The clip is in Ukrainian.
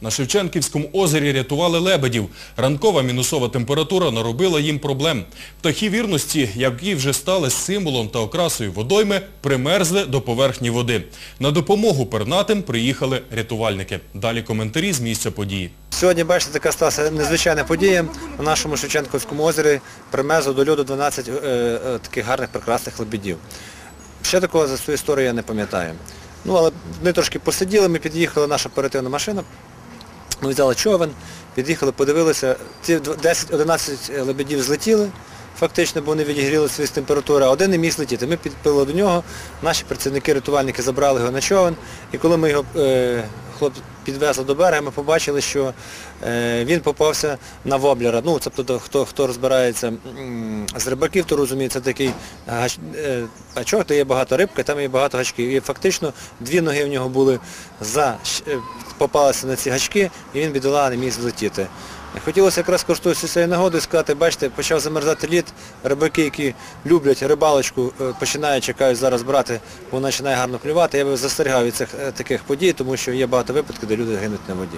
На Шевченківському озері рятували лебедів. Ранкова мінусова температура наробила їм проблем. Птахи вірності, які вже стали символом та окрасою водойми, примерзли до поверхні води. На допомогу пернатим приїхали рятувальники. Далі коментарі з місця події. Сьогодні, бачите, така сталася незвичайна подія. На нашому Шевченківському озері примезло до льоду 12 е, е, таких гарних, прекрасних лебедів. Ще такого за свою історію я не пам'ятаю. Ну, але ми трошки посиділи, ми під'їхали, наша оперативна машина, ми взяли човен, під'їхали, подивилися, ці 10-11 лебедів злетіли, фактично, бо вони відігріли свої температури, а один не міг злетіти. Ми підпили до нього, наші працівники-рятувальники забрали його на човен, і коли ми його е, хлопці підвезли до берега, ми побачили, що е, він попався на воблера. Ну, тобто, хто, хто розбирається з рибаків, то розуміє, це такий гач, е, гачок, де є багато рибки, там є багато гачків. І фактично дві ноги в нього були за, е, попалися на ці гачки, і він бідола не міг злетіти. Хотілося якраз користуватися цією нагодою сказати, бачите, почав замерзати лід, рибаки, які люблять рибалочку, е, починають, чекають зараз брати, бо починає гарно клювати. Я би застерігав від цих е, таких подій, тому що є багато випадків, де люди гинуть на воді.